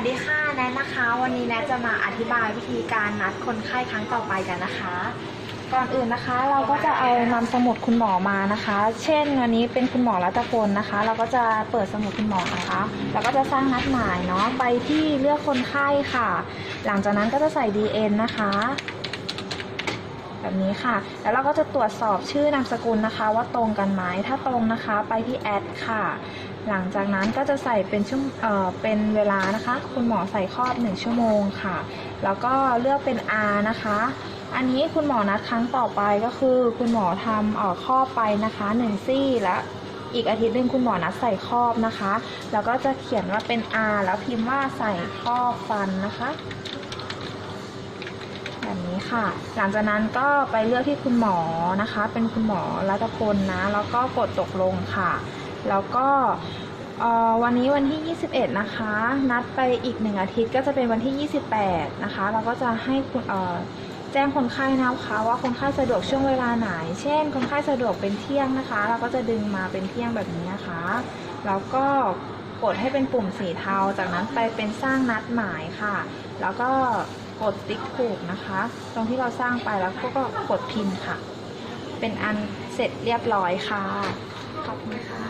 วัสดีค่ะแนทนะคะ วันนี้แนทจะมาอธิบายวิธีการนัดคนไข้ครั้งต่อไปกันนะคะ ก่อนอื่นนะคะ เราก็จะเอานำสมุดคุณหมอมานะคะ เช่นวันนี้เป็นคุณหมอรัตพลนะคะ เราก็จะเปิดสมุดคุณหมอนะคะแล้วก็จะสร้างนัดหมายเนาะไปที่เลือกคนไข้ค่ะ หลังจากนั้นก็จะใส่ DN นะคะ แบบนี้ค่ะ แล้วเราก็จะตรวจสอบชื่อนามสกุลนะคะ ว่าตรงกันไหมถ้าตรงนะคะไปที่แอดค่ะ หลังจากนั้นก็จะใส่เป็นชั่วเอ่อเป็นเวลานะคะ คุณหมอใส่ครอบ1ชั่วโมงค่ะ แล้วก็เลือกเป็น R นะคะ อันนี้คุณหมอนัดครั้งต่อไปก็คือ คุณหมอทำเอ่อครอบไปนะคะ 1 ซี่และอีกอาทิตย์หนึ่งคุณหมอนัดใส่ครอบนะคะ แล้วก็จะเขียนว่าเป็น R แล้วพิมพ์ว่าใส่ครอบฟันนะคะ แบบนี้ค่ะ หลังจากนั้นก็ไปเลือกที่คุณหมอนะคะ เป็นคุณหมอรัตพลนะ แล้วก็กดตกลงค่ะ แล้วก็วันนี้วันที่ 21 นะคะ นัดไปอีกหนึ่งอาทิตย์ก็จะเป็นวันที่ 28 นะคะ เราก็จะให้คุณแจ้งคนไข้นะคะว่าคนไข้สะดวกช่วงเวลาไหน เช่น คนไข้สะดวกเป็นเที่ยงนะคะ เราก็จะดึงมาเป็นเที่ยงแบบนี้นะคะ แล้วก็กดให้เป็นปุ่มสีเทา จากนั้นไปเป็นสร้างนัดหมายค่ะ แล้วก็ กดติ๊กถูกนะคะ ตรงที่เราสร้างไปแล้วก็กดพิมพ์ค่ะ เป็นอันเสร็จเรียบร้อยค่ะ ขอบคุณค่ะ